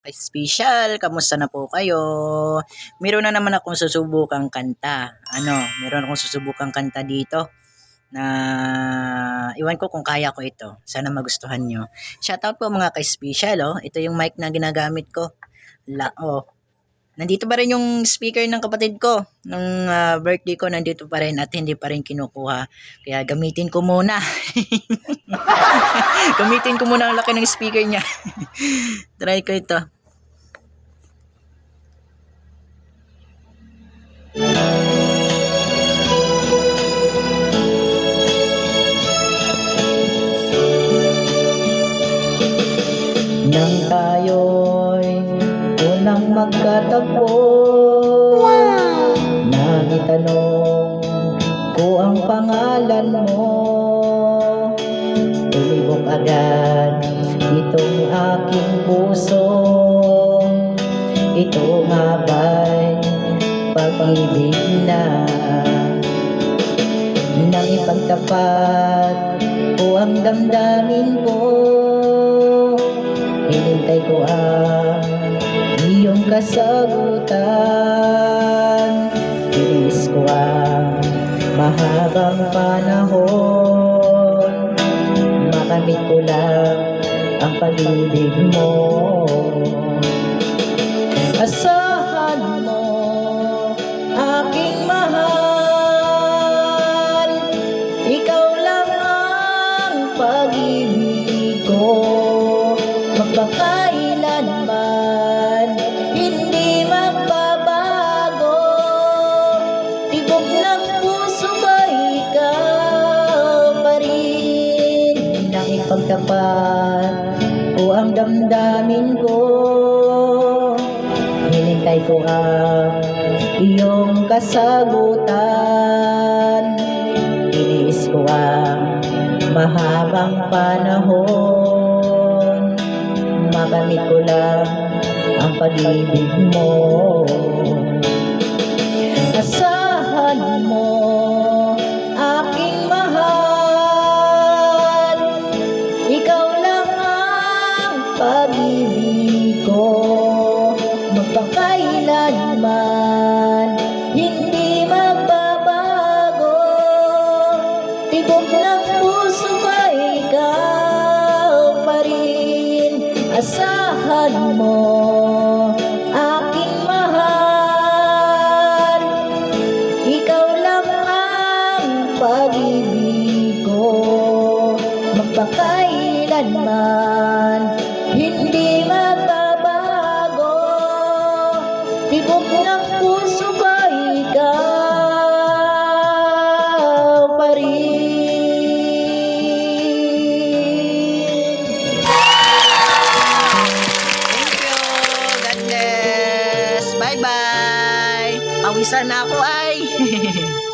Special, kamusta na po kayo? Meron na naman akong susubukang kanta. Ano, meron akong susubukang kanta dito na iwan ko kung kaya ko ito. Sana magustuhan nyo. Shoutout po mga ka-special, oh. Ito yung mic na ginagamit ko. La, oh. Nandito pa rin yung speaker ng kapatid ko. Nung ah, birthday ko, nandito pa rin at hindi pa rin kinukuha. Kaya gamitin ko muna. gamitin ko muna ang laki ng speaker niya. Try ko ito. Nang tayo'y unang magkatagpo. Nang itanong ko ang pangalan mo. Tumibok agad itong aking puso. Ito nga ba'y pag-ibig na Nang ipagtapat ko ang damdamin ko kasagutan. Tinis ko ang mahabang panahon. Makamit ko lang ang pag-ibig mo. Asahan mo aking mahal. Ikaw lang ang pag-ibig ko. Magpakailanman ipagtapat ko ang damdamin ko Hinintay ko ang iyong kasagutan. Iniis ko ang mahabang panahon. Makamit ko lang ang pag-ibig mo Tibok ng puso ba ikaw pa rin. Asahan mo aking mahal. Ikaw lang ang pag-ibig ko. Magpakailanman Hindi magbabago. Tibok ng puso ba ikaw Pawisan na ako ay.